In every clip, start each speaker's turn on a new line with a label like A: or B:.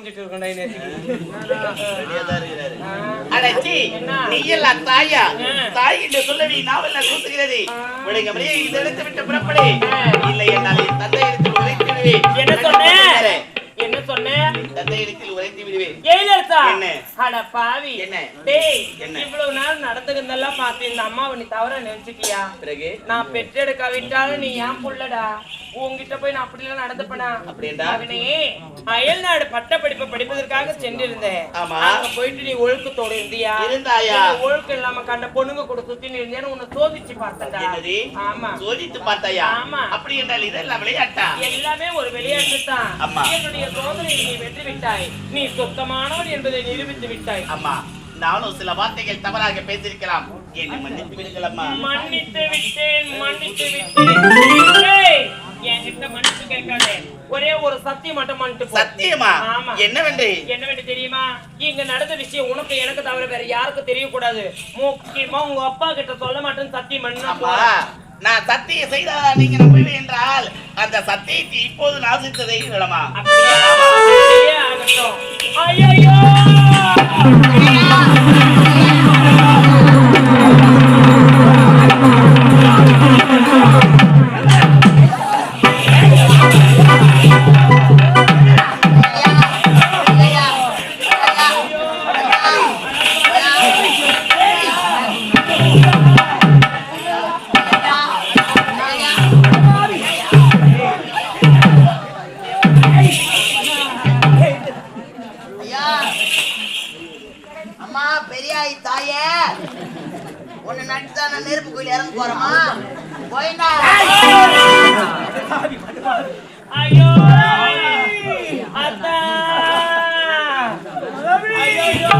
A: இருக்கேன்டா நேற்றுக்கு
B: ரெடியாதான் இருக்கிறாரு.
A: ஆ.
B: அடச்சி,
A: என்ன?
B: நீ எல்லாம் தாயா
A: ஆ.
B: தாய் என்று சொல்லி நாவெல்லாம் கூசுகிறது
A: ஆ.
B: விடுங்க மரியே இந்த இடத்தை விட்டு புறப்படு இல்லை என்னால் என் தந்தை இடத்தில் உழைத்து விடுவேன்
A: என்ன சொன்ன என்ன சொன்ன
B: தந்தை இடத்தில் உழைத்து விடுவேன்
A: ஜெயலலிதா
B: என்ன?
A: அட பாவி
B: என்ன?
A: டேய்? இவ்வளவு நாள் நடந்துக்கிறதெல்லாம் பார்த்து இந்த அம்மாவை நீ தவற நினைச்சுக்கியா
B: பிறகு
A: நான் பெற்றெடுக்க விட்டாலும் நீ ஏன் புள்ளடா உன்கிட்ட போய் நான் அப்படிலாம் நடந்துப்பனா?
B: அப்படியேண்டா?
A: அவனே அயல்நாடு பட்ட படிப்பை படிப்பதற்காக சென்றிருந்தேன்.
B: ஆமா.
A: அங்க போயிட்டு நீ ஒழுக்கத்தோட இருந்தியா?
B: இருந்தாயா?
A: ஒழுக்கம் இல்லாம கண்ட பொண்ணுங்க கூட சுத்தி இருந்தேன்னு உன்னை சோதிச்சு பார்த்தேன்டா.
B: என்னது?
A: ஆமா.
B: சோதித்து பார்த்தாயா?
A: ஆமா.
B: அப்படி என்றால் இதெல்லாம் விளையாட்டா?
A: எல்லாமே ஒரு விளையாட்டு தான்
B: ஆமா.
A: என்னுடைய சோதனையை நீ வெற்றி விட்டாய் நீ சுத்தமானவன் என்பதை நிரூபித்து விட்டாய்.
B: அம்மா நானும் சில வார்த்தைகள் தவறாக பேசியிருக்கலாம். என்னை மன்னித்து விடுங்களம்மா
A: மன்னித்து விட்டேன் மன்னித்து விட்டேன். என்கிட்ட மன்னிப்பு கேட்காதே. ஒரே ஒரு சத்தியம் மட்டும் பண்ணிட்டு.
B: சத்தியமா?
A: ஆமா.
B: என்னவென்று?
A: என்ன வேண்டிய தெரியுமா? இங்க நடந்த விஷயம் உனக்கு எனக்கு தவிர வேற யாருக்கும் தெரியக்கூடாது. முக்கியமா உங்க அப்பா கிட்ட சொல்ல மாட்டேன்னு சத்தியம் பண்ணா
B: நான் சத்தியம் செய்ததா நீங்க நம்பவில்லை என்றால் அந்த சத்தியத்தை இப்போது நாசித்ததை விடமா
A: அப்படியே ஆகட்டும்!
C: ஐயா உன்னை நட்டுதான் நான் நெருப்பு கோயில் இறங்க போறோமா போயிண்டா
A: ஐயோ! அத்தா! ஐயையோ!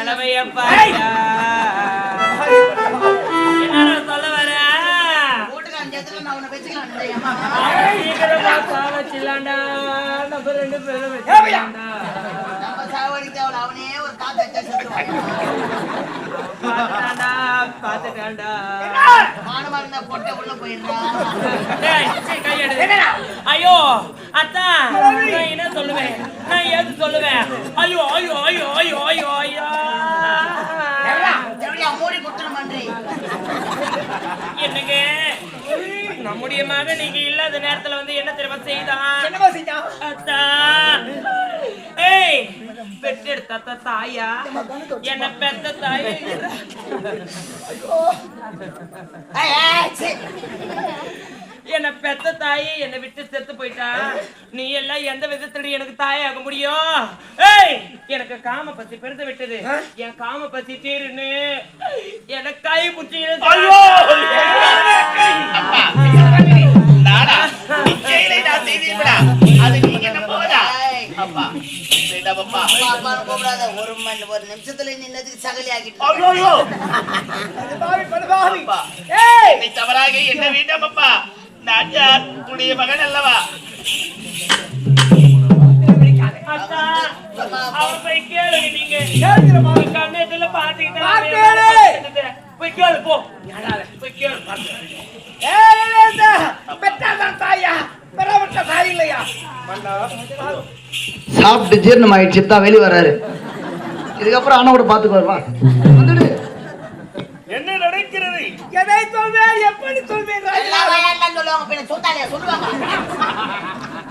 A: நிலைமைய. என்னடா சொல்ல வர? சீக்கிரமா சாவச்சிடலாம்டா. நம்ம ரெண்டு பேரும்
C: தேவை அவனே ஒரு செத்துருவான்
A: பார்த்துட்டான்டா, பார்த்துட்டான்டா.
C: மானமா இருந்தா பொட்டை உள்ள
A: கையெடு. ஐயோ அத்தா நான் என்ன சொல்லுவேன்? நான் எது சொல்லுவேன்? ஐயோ ஐயோ ஐயோ ஐயோ ஐயோ ஐயோ
C: எப்படியா மூடி குத்துன மன்றி
A: என்னங்க? நம்முடைய மகன் நீங்க இல்லாத நேரத்துல வந்து என்ன தெரியுமா செய்தான்?
C: என்னமா செஞ்சான்
A: அத்தா. ஏய் பெற்றெடுத்த அத்தா தாயா என்ன பெத்த தாய். என்ன பெத்த தாயே என்னை விட்டு செத்து போயிட்டா? நீ எல்லாம் எந்த விதத்துல எனக்கு தாயாக முடியும்? ஏய் எனக்கு காம பசி பெருத்து விட்டது. என் காம பசி தீருன்னு எனக்கு கை
C: கூப்பிடாத. ஒரு மணி ஒரு நிமிஷத்துல நின்னதுக்கு சகலி
B: என்னை தவறாக எண்ண வேண்டாம் அப்பா? நான் யார் உடைய மகன் அல்லவா?
A: அத்தா
C: அம்மா,
A: அவ போய் கேளுங்க நீங்க.
D: கேளுங்கம்மா.
A: கண்ணத்துல பாத்துக்கிட்டு
D: பாத்தேளே.
A: போய் கேளு போ. போய் கேளு பாத்து.
D: பெற்றாதான் தாயா? தாய் இல்லையா?
E: சாப்பிட்டு ஜீரணம் ஆயிடுச்சு தான் வெளியே வர்றாரு. இதுக்கப்புறம் அண்ணாவோட பார்த்துக்குவார் வா வந்துடு
B: என்ன நடக்கிறது
D: எதை சொல்வேன் எப்படி சொல்வேன் ராஜா?
C: எல்லா வாயாலாம் சொல்லுவாங்க பின்ன சுத்தாலையா சொல்லுவாங்க.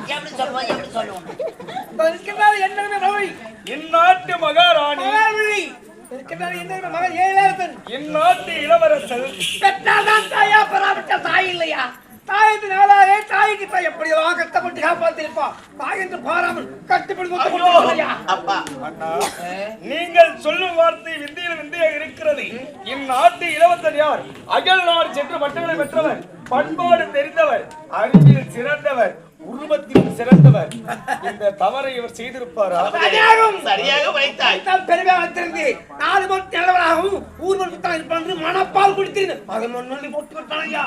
C: எப்படி சொல்லுவோம் எப்படி சொல்லுவோம்?
D: இருக்கின்றார்
F: இந்நாட்டு மகாராணி.
D: மகாவழி இருக்கின்றார் என்னமே மகள் ஏழரசன்
F: இந்நாட்டு இளவரசர்.
D: பெற்றாதான் தாயா பெறாவிட்ட தாய் இல்லையா? தாய் என்று நாளாலே தாய்க்கு தாய் எப்படியெல்லாம் கஷ்டப்பட்டு காப்பாத்திருப்பான். தாய் என்று பாராமல் கட்டுப்படி இல்லையா
B: அப்பா.
F: அண்ணா. நீங்கள் சொல்லும் வார்த்தை விந்தியில் விந்தியாக இருக்கிறது. இந்நாட்டு இளவரசர் யார்? அகல் நாடு சென்று பட்டங்களை பெற்றவர் பண்பாடு தெரிந்தவர் அறிவியல் சிறந்தவர். குடும்பத்தில் சிறந்தவர். இந்த தவறை இவர் செய்திருப்பாரா.
B: சரியாக வைத்தாய்.
D: தான் பெருமையா வைத்திருந்து நாலு மணி நிலவராகவும் ஊர் மணி தான் இருப்பான் மனப்பால் குடித்திருந்து அதை மண்ணொல்லி போட்டு விட்டான் ஐயா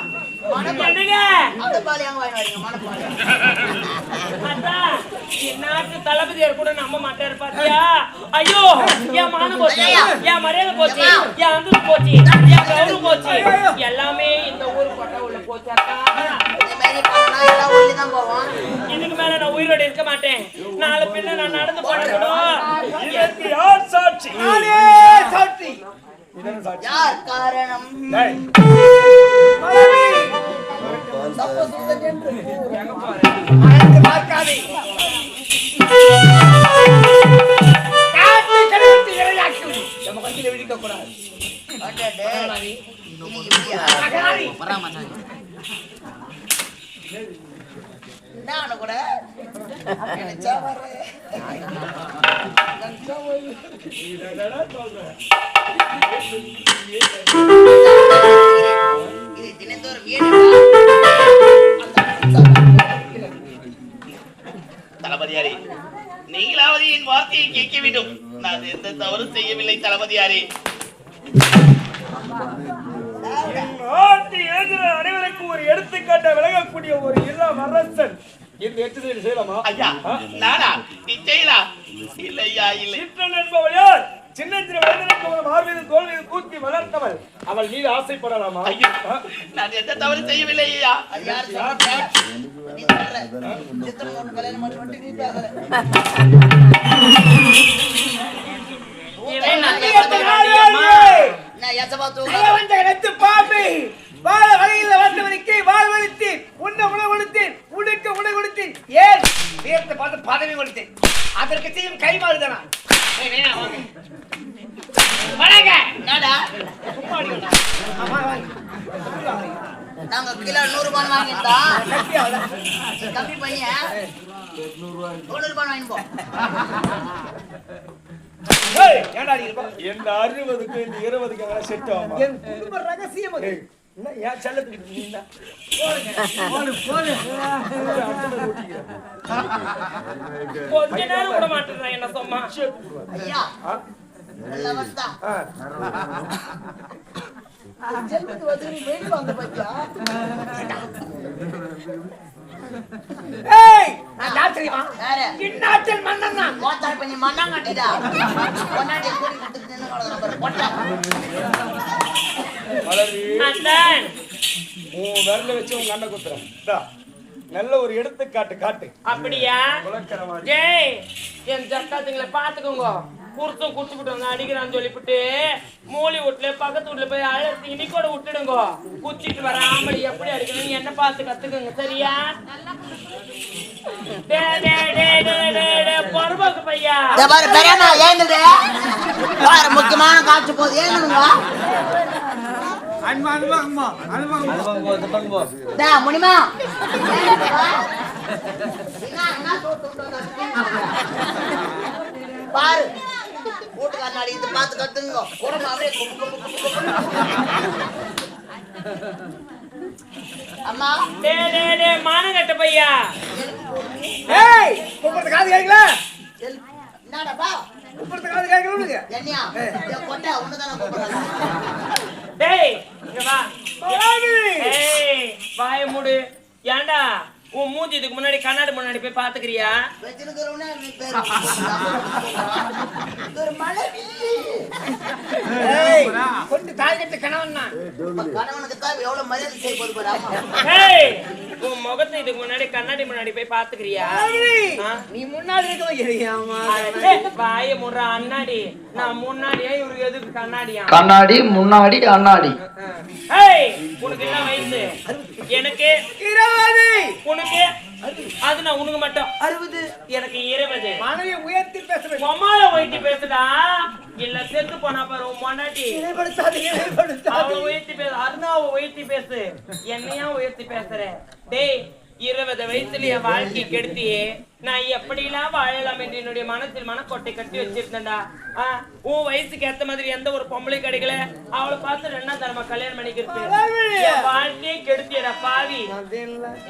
A: நாட்டு தளபதியார் கூட நம்ப மாட்டாரு பாத்தியா? ஐயோ என் மானம் போச்சு. என் மரியாதை போச்சு. என் போச்சு. என் போச்சு. எல்லாமே இந்த ஊர் கொட்டை உள்ள போச்சு அக்கா.
C: இந்த மாதிரி பண்ணா எல்லாம் ஒல்லி தான் போவோம்.
A: இதுக்கு மேல நான் உயிரோட இருக்க மாட்டேன். நாலு பின்ன நான் நடந்து போனதும்
F: இதற்கு யார் சாட்சி?
D: நானே சாட்சி.
C: யார் காரணம்?
F: டேய்,
C: சப்போஸ் என்று
D: பார்க்காதே. காட்டு கடவுளுக்கு இரையாக்கி விடு. நம்ம கண்ணில விழிக்க கூடாது மகனாரி,
C: என்ன கூட? நினைச்சா. இது தினந்தோறும்
B: தளபதியாரே நீங்களாவது என் வார்த்தையை கேட்க வேண்டும். நான் எந்த தவறு செய்யவில்லை தளபதியாரே.
F: நாட்டு இளைஞர் அனைவருக்கும் ஒரு எடுத்துக்காட்ட விளங்கக்கூடிய ஒரு இளம் அரசன். இந்த எட்டுதல் செய்யலாமா?
B: ஐயா? நானா? நீ செய்யலாம் இல்லையா இல்லை.
F: சிற்றன் என்பவள் யார் சின்ன சின்ன வயதிற்கு ஒரு மார்பீது தோல் மீது தூக்கி வளர்த்தவள். அவள் மீது ஆசைப்படலாமா?
B: ஐயோ? நான் எந்த தவறு செய்யவில்லை ஐயா.
C: அது யார் சொல்றா? நீ சொல்ற. சித்திரம் போட்டு கல்யாணம் பண்ணி மட்டும் நீ பேசுற.
A: இவன் நல்ல
D: எத்தனை நாள்
A: தளபதியாம்மா.
D: வாழ்வே?
C: நான் எசப்பா
D: நல
C: தூங்க
D: வந்த இடத்து பாம்பு வாழ வழியில் வந்தவனுக்கு வாழ் கொடுத்தேன் உண்ண உணவு கொடுத்தேன் உடுக்க உணவு கொடுத்தேன் ஏன் வீரத்தை கொடுத்தேன் அதற்கு செய்யும் ஆமா வாங்க.
C: நாங்க கிலோ நூறு ரூபாய் வாங்கிட்டா கம்மி பண்ணிய தொண்ணூறு ரூபாய் வாங்கி போ.
D: ஏய், ஏன்டா நீ இருப்பா?
F: இந்த அறுபதுக்கு இந்த இருபதுக்கு எல்லாம் செட் ஆகுமா?
D: என் குடும்ப ரகசியம் அது.
F: ஏன் செல்லத்துக்கு நீ என்ன?
A: கொஞ்ச நேரம் விட மாட்டேன் என்ன சொன்னா
C: ஜென்மத்து வந்து நீ வெளி வந்த பத்தியா
D: ஏய், நான் யார் தெரியுமா?
C: யாரு?
D: இந்நாட்டில் மன்னன்
C: பண்ணி கட்டிடா கூடி கிடக்குற பொட்டை
F: உன் விரல வச்சு உங்க அண்ணன் குத்துறேன். நல்ல ஒரு எடுத்துக்காட்டு காட்டு.
A: அப்படியா? ஜெய் என் ஜக்காத்துங்களை பாத்துக்கோங்க குருத்தும் குடிச்சுக்கிட்டு வந்து அடிக்கிறான்னு சொல்லிவிட்டு மூலி வீட்டுல பக்கத்து வீட்டுல போய் அழைச்சி இன்னைக்கோட விட்டுடுங்க. குச்சிட்டு வர ஆம்பளை எப்படி அடிக்கணும்? என்ன பார்த்து கத்துக்கோங்க சரியா?
C: முக்கியமான காட்சி போது டா, முனிமா? பாரு. வீட்டு கண்ணாடி இது பார்த்து கத்துங்க உடம்பு அப்படியே குப்பு, குப்பு, குப்பு, குப்பு. அம்மா?
A: டே டே டே மானங்கட்ட பையா.
D: ஏய், கூப்பிடுறது காது கேட்கல?
C: எல்- என்னடாப்பா
D: கூப்பிடுறது காது கேட்கல உனக்கு?
C: என்னையா? என் கொட்டை ஒண்ணுதானே கூப்பிடுறாங்க.
A: டேய் இங்க வா.
D: பராமரி.
A: ஏய் வாய மூடு. ஏன்டா உன் மூஞ்சி இதுக்கு முன்னாடி கண்ணாடி முன்னாடி போய் பாத்துக்கிறியா
D: கொண்டு கணவன்
A: உன் முகத்தை இதுக்கு முன்னாடி கண்ணாடி முன்னாடி போய் பாத்துக்கிறியா?
D: நீ முன்னாடி
A: வாய முடுற அண்ணாடி. நான் முன்னாடியா இவருக்கு எதுக்கு கண்ணாடியா?
E: கண்ணாடி முன்னாடி அண்ணாடி.
A: ஏய் உனக்கு என்ன வயசு? எனக்கு
D: இருபது.
A: உனக்கு? அது நான் உனக்கு மட்டும். அறுபது. எனக்கு இருபது.
D: மனைவியை உயர்த்தி பேசுறேன்
A: உமால ஒயிட்டி பேசுடா. இல்ல செத்து போனா பாரு மொண்டாட்டி அவளை உயர்த்தி பேசு. அருணாவை உயர்த்தி பேசு. என்னையா உயர்த்தி பேசுற? டேய் இருபது வயசுல என் வாழ்க்கை கெடுத்தியே. நான் எப்படிலாம் வாழலாம் என்று என்னுடைய மனசில் மனக்கோட்டை கட்டி வச்சிருந்தேன்டா. ஆ, உன் வயசுக்கு ஏத்த மாதிரி எந்த ஒரு பொம்பளை கிடைக்கல. அவளை பார்த்து ரெண்டா தரமா கல்யாணம் பண்ணிக்கிறது என் வாழ்க்கையை கெடுத்தியடா பாவி.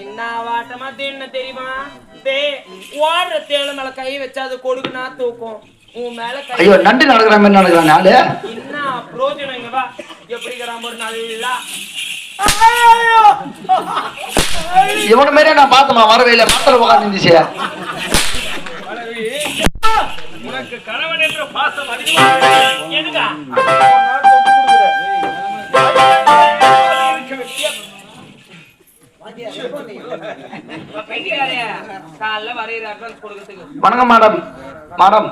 A: என்ன வாட்டமா தின்னு தெரியுமா? டே ஓடுற தேவல மேல கை வச்சா அது கொடுக்குனா தூக்கும். உன் மேல கை
E: ஐயோ நண்டு நடக்கிற மாதிரி நடக்கிறான்
A: என்ன பிரோஜனம் இங்க வா. எப்படி இருக்கிறான் ஒரு நல்லா
E: இவன மாதிரியே நான் பார்த்தமா வரவே இல்லை. மரத்துல உட்காந்து இருந்துச்சு.
F: உனக்கு கணவன் என்ற பாசம்
E: வணக்கம் மேடம். மேடம்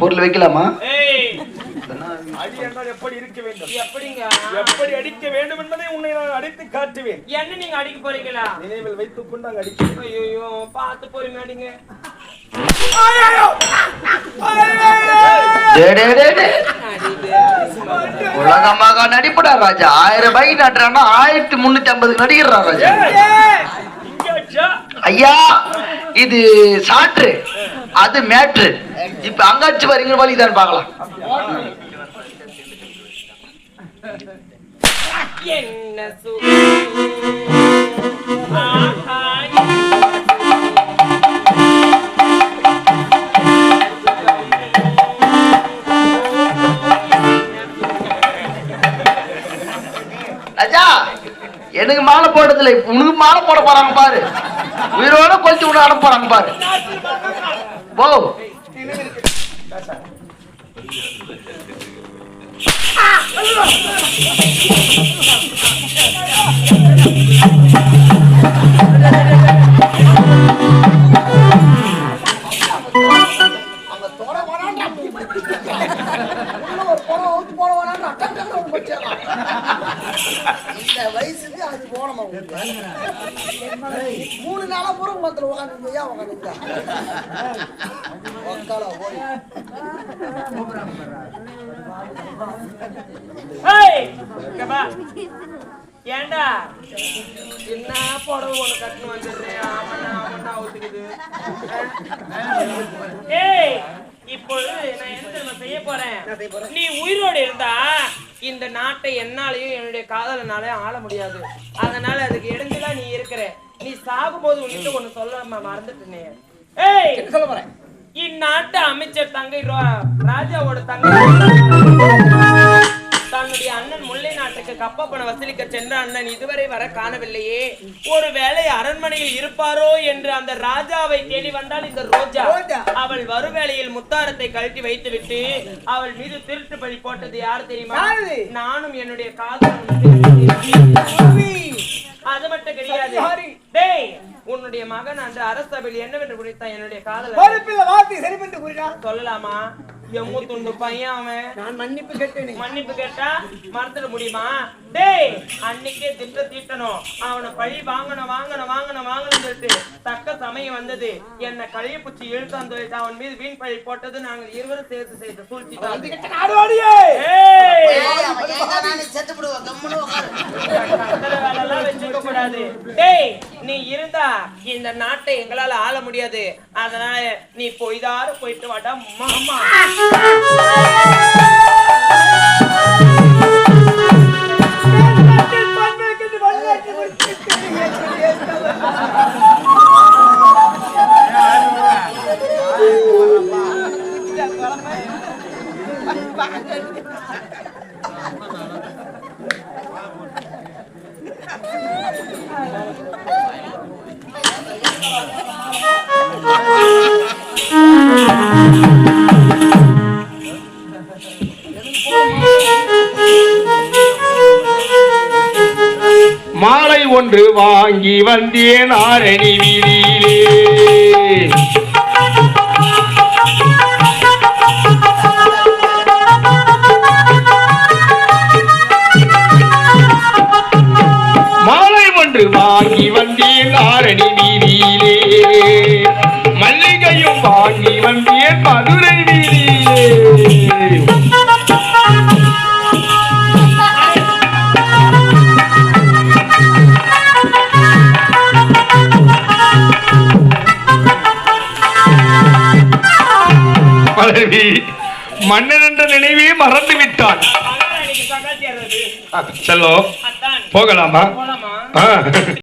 E: பொருள் வைக்கலாமா?
F: அடி என்றால் எப்படி இருக்க வேண்டும்?
A: எப்படிங்க?
F: எப்படி அடிக்க வேண்டும் என்பதை உன்னை நான் அடித்து காட்டுவேன்.
A: என்ன நீங்க அடிக்க போறீங்களா?
F: நினைவில் வைத்துக் கொண்டு அங்கு அடிக்கிறேன்.
A: ஐயோ பார்த்து பொறுமையா அடிங்க.
E: உலகமாக நடிப்படா ராஜா. ஆயிரம் ரூபாய்க்கு நட்டுறான்னா ஆயிரத்தி முன்னூத்தி ஐம்பதுக்கு நடிக்கிறா ராஜா. ஐயா இது சாற்று. அது மேட்ரு. இப்ப அங்காச்சு வரீங்க வழிதான் பார்க்கலாம்.
A: என்ன
E: எனக்கு மாலை போடுறதில்ல உனக்கு மாலை போட போறாங்க பாரு. உயிரோட கொளுத்தி விட அனுப்புறாங்க பாரு. போ.
C: அங்க அவுத்து டக்குனு ஒண்ணு வச்சிடலாம். இந்த வயசுக்கு அது போனமா மூணு நாளா பூரா மரத்துல உட்காந்து ஏன் உட்காந்து உக்கால போய்.
A: ஏன்டா என்ன புடவை ஒண்ணு கட்டுன்னு வந்துடுறேன்? ஆமண்ணா ஆமண்ணா ஒத்துக்குது. ஏய் இப்பொழுது நான் என்ன தெரியுமா செய்ய போறேன்? நீ உயிரோடு இருந்தா இந்த நாட்டை என்னாலையும் என்னுடைய காதலனாலையும் ஆள முடியாது. அதனால அதுக்கு இடைஞ்சலா நீ இருக்கிற. நீ சாகும்போது உன்கிட்ட ஒண்ணு சொல்ல மறந்துட்டேனே ஏய்!
C: சொல்ல போறேன்
A: இந்நாட்டு அமைச்சர் தங்கை ராஜாவோட தங்கை. தன்னுடைய அண்ணன் முல்லை நாட்டுக்கு கப்பப்பணம் வசூலிக்க சென்ற அண்ணன் இதுவரை வர காணவில்லையே. ஒருவேளை அரண்மனையில் இருப்பாரோ என்று அந்த ராஜாவை தேடி வந்தால் இந்த ரோஜா. அவள் வருவேளையில் முத்தாரத்தை கழட்டி வைத்துவிட்டு அவள் மீது திருட்டு பழி போட்டது யார் தெரியுமா? நானும் என்னுடைய காதலும் அது மட்டும் கிடையாது. உன்னுடைய மகன் அந்த அரசபையில் என்னவென்று குறித்தான் என்னுடைய காதல சொல்லலாமா? எம்மு துண்டு பையன் அவன்.
D: நான் மன்னிப்பு கேட்டேனே.
A: மன்னிப்பு கேட்டா மறந்துட முடியுமா? டேய் அன்னைக்கே திட்ட தீட்டணும். அவனை பழி வாங்கணும் வாங்கணும் வாங்கணும் வாங்கணும் சொல்லிட்டு தக்க சமயம் வந்தது. என்ன கழிய பூச்சி இழுத்தாந்து வைத்து அவன் மீது வீண் பழி போட்டது நாங்கள் இருவரும் சேர்த்து செய்த சூழ்ச்சி வேலைலாம் வச்சுக்க கூடாது டேய் நீ இருந்தா இந்த நாட்டை எங்களால ஆள முடியாது. அதனால நீ பொய்தார போயிட்டு வாடா மாமா
F: மாலை ஒன்று வாங்கி வந்தேன் ஆரணி வீதியிலே மாலை ஒன்று வாங்கி வந்தேன் ஆரணி வீதி. மல்லிகையும் வாங்கி வந்திய மதுரை வீதியிலே. மன்னன் என்ற நினைவே மறந்து விட்டான். செல்லோ போகலாமா?